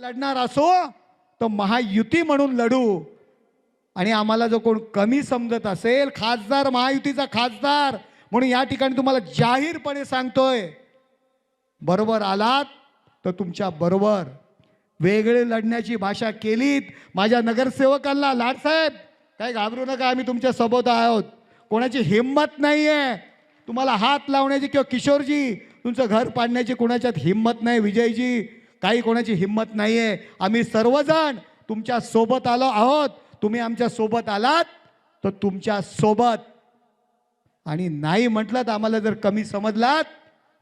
लढणार असो तर महायुती म्हणून लढू. आणि आम्हाला जो कोण कमी समजत असेल खासदार महायुतीचा खासदार म्हणून या ठिकाणी तुम्हाला जाहीरपणे सांगतोय बरोबर आलात तर तुमच्या बरोबर. वेगळे लढण्याची भाषा केलीत माझ्या नगरसेवकांना लाडसाहेब काय घाबरू नका आम्ही तुमच्यासोबत आहोत. कोणाची हिंमत नाही आहे तुम्हाला हात लावण्याची किंवा किशोरजी तुमचं घर पाडण्याची कोणाच्यात हिंमत नाही विजयजी. काही कोणाची हिंमत नाही आहे आम्ही सर्वजण तुमच्यासोबत आलो आहोत. तुम्ही आमच्यासोबत आलात तर तुमच्यासोबत. आणि नाही म्हटलं तर आम्हाला जर कमी समजलात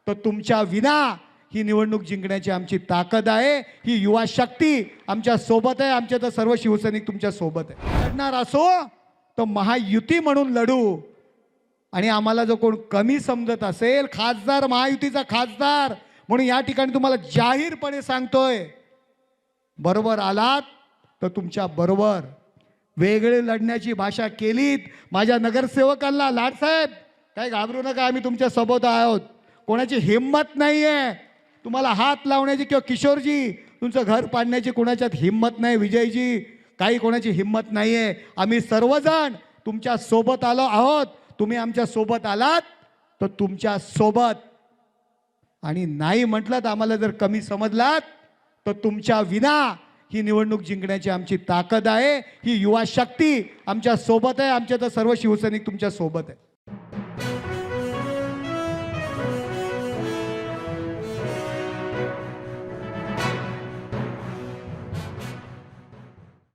तर तुमच्या विना ही निवडणूक जिंकण्याची आमची ताकद आहे. ही युवा शक्ती आमच्यासोबत आहे. आमच्या तर सर्व शिवसैनिक तुमच्यासोबत आहे. लढणार असो तर महायुती म्हणून लढू. आणि आम्हाला जो कोण कमी समजत असेल खासदार महायुतीचा खासदार म्हणून या ठिकाणी तुम्हाला जाहीरपणे सांगतोय बरोबर आलात तर तुमच्या बरोबर वेगळे लढण्याची भाषा केलीत. माझ्या नगरसेवकांना लाडसाहेब काय घाबरू नका आम्ही तुमच्यासोबत आहोत. कोणाची हिंमत नाही आहे तुम्हाला हात लावण्याची किंवा किशोरजी तुमचं घर पाडण्याची कोणाच्यात हिंमत नाही विजयजी काही कोणाची हिंमत नाही आहे आम्ही सर्वजण तुमच्यासोबत आलो आहोत. तुम्ही आमच्यासोबत आलात तर तुमच्यासोबत आणि नाही म्हटलं तर आम्हाला जर कमी समजलात तर तुमच्या विना ही निवडणूक जिंकण्याची आमची ताकद आहे ही युवा शक्ती आमच्यासोबत आहे आमच्या तर सर्व शिवसैनिक तुमच्यासोबत आहे.